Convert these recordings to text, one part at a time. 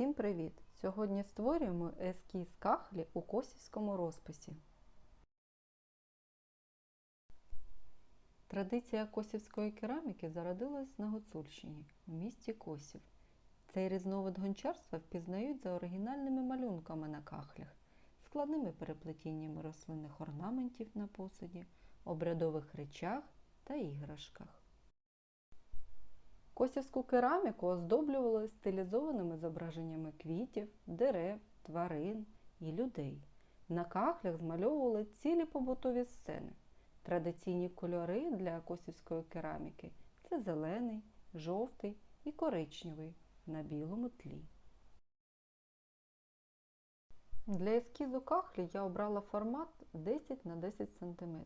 Всім привіт! Сьогодні створюємо ескіз кахлі у косівському розписі. Традиція косівської кераміки зародилась на Гуцульщині у місті Косів. Цей різновид гончарства впізнають за оригінальними малюнками на кахлях, складними переплетіннями рослинних орнаментів на посуді, обрядових речах та іграшках. Косівську кераміку оздоблювали стилізованими зображеннями квітів, дерев, тварин і людей. На кахлях змальовували цілі побутові сцени. Традиційні кольори для косівської кераміки це зелений, жовтий і коричневий на білому тлі. Для ескізу кахлі я обрала формат 10 на 10 см.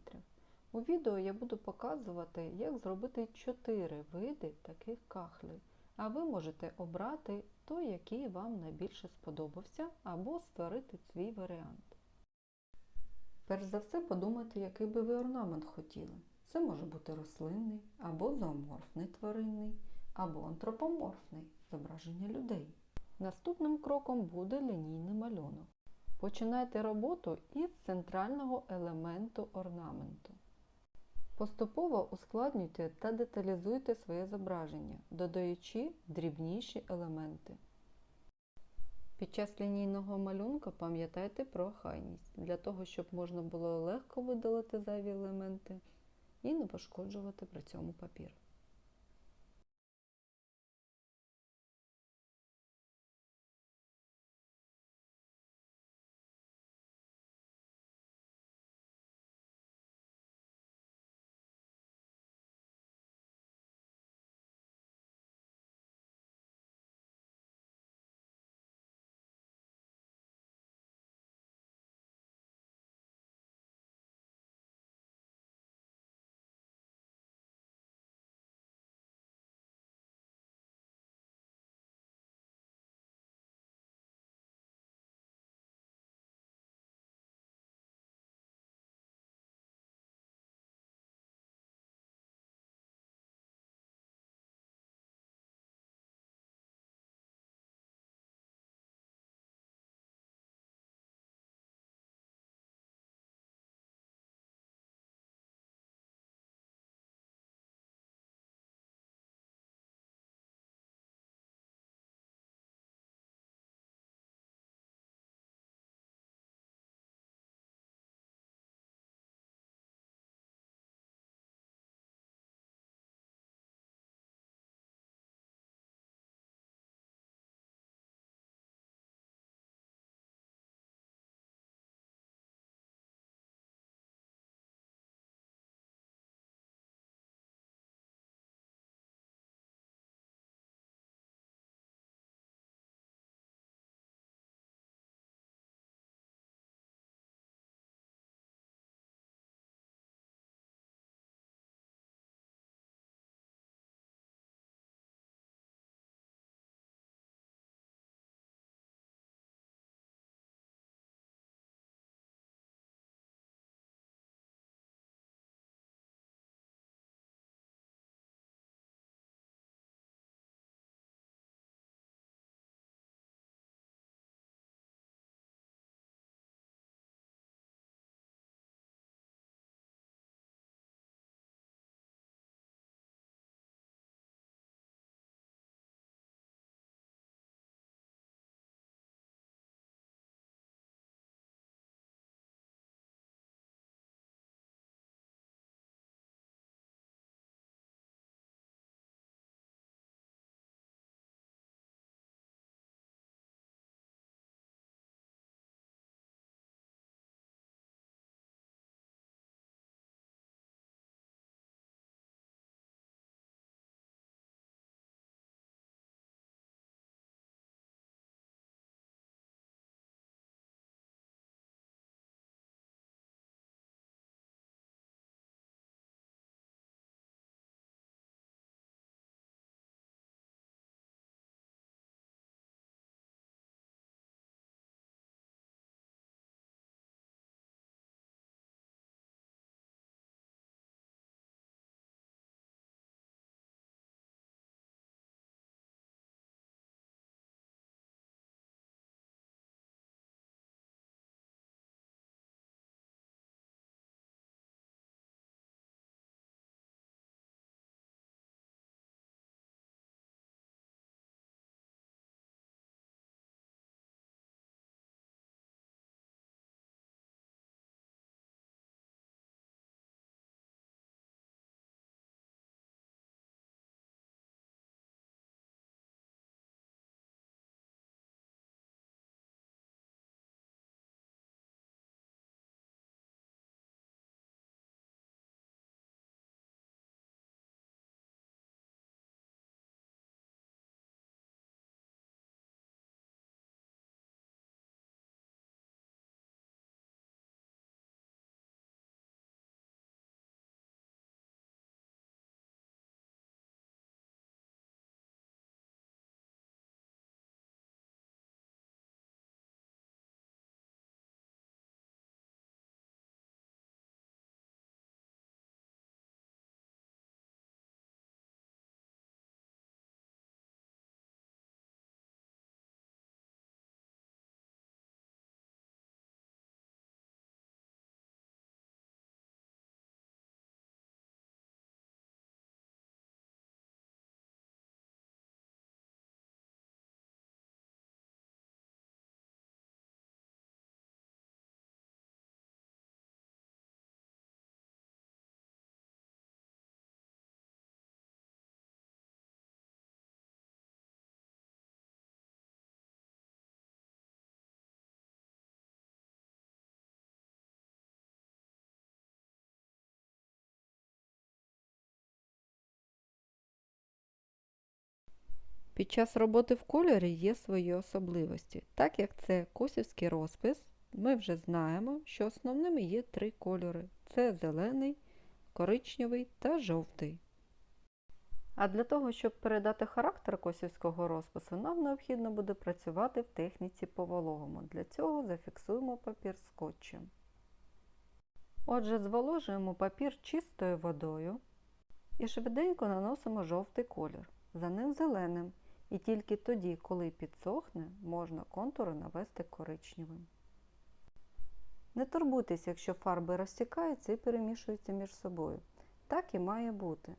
У відео я буду показувати, як зробити 4 види таких кахлів, а ви можете обрати той, який вам найбільше сподобався, або створити свій варіант. Перш за все подумайте, який би ви орнамент хотіли. Це може бути рослинний, або зооморфний тваринний, або антропоморфний зображення людей. Наступним кроком буде лінійний малюнок. Починайте роботу із центрального елементу орнаменту. Поступово ускладнюйте та деталізуйте своє зображення, додаючи дрібніші елементи. Під час лінійного малюнка пам'ятайте про хайність, для того, щоб можна було легко видалити зайві елементи і не пошкоджувати при цьому папір. Під час роботи в кольорі є свої особливості. Так як це косівський розпис, ми вже знаємо, що основними є три кольори: це зелений, коричневий та жовтий. А для того, щоб передати характер косівського розпису, нам необхідно буде працювати в техніці по вологому. Для цього зафіксуємо папір скотчем. Отже, зволожуємо папір чистою водою і швиденько наносимо жовтий колір, за ним зеленим. І тільки тоді, коли підсохне, можна контури навести коричневим. Не турбуйтесь, якщо фарби розтікаються і перемішуються між собою. Так і має бути.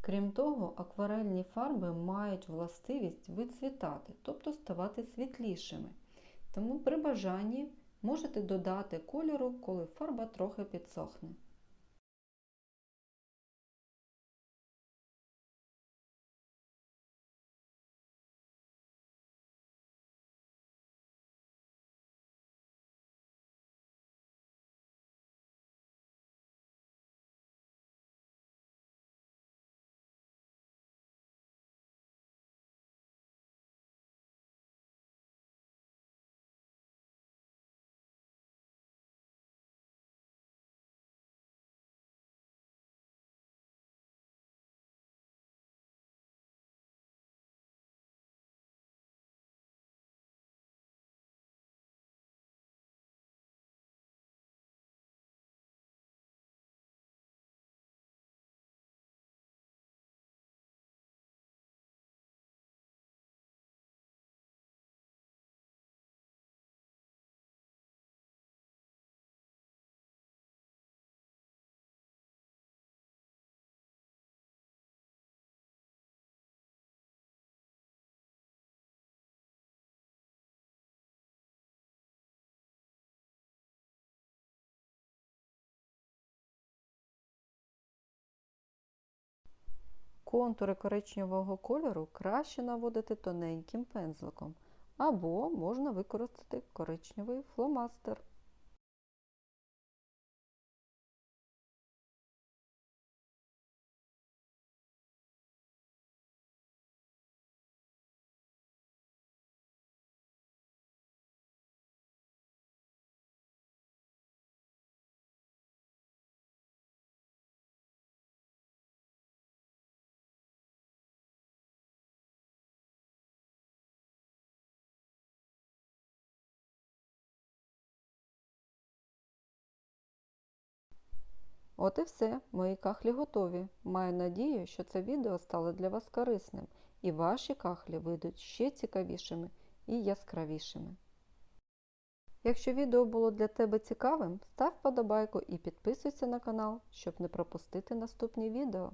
Крім того, акварельні фарби мають властивість вицвітати, тобто ставати світлішими. Тому при бажанні можете додати кольору, коли фарба трохи підсохне. Контури коричневого кольору краще наводити тоненьким пензликом, або можна використати коричневий фломастер. От і все, мої кахлі готові. Маю надію, що це відео стало для вас корисним і ваші кахлі вийдуть ще цікавішими і яскравішими. Якщо відео було для тебе цікавим, став подобайку і підписуйся на канал, щоб не пропустити наступні відео.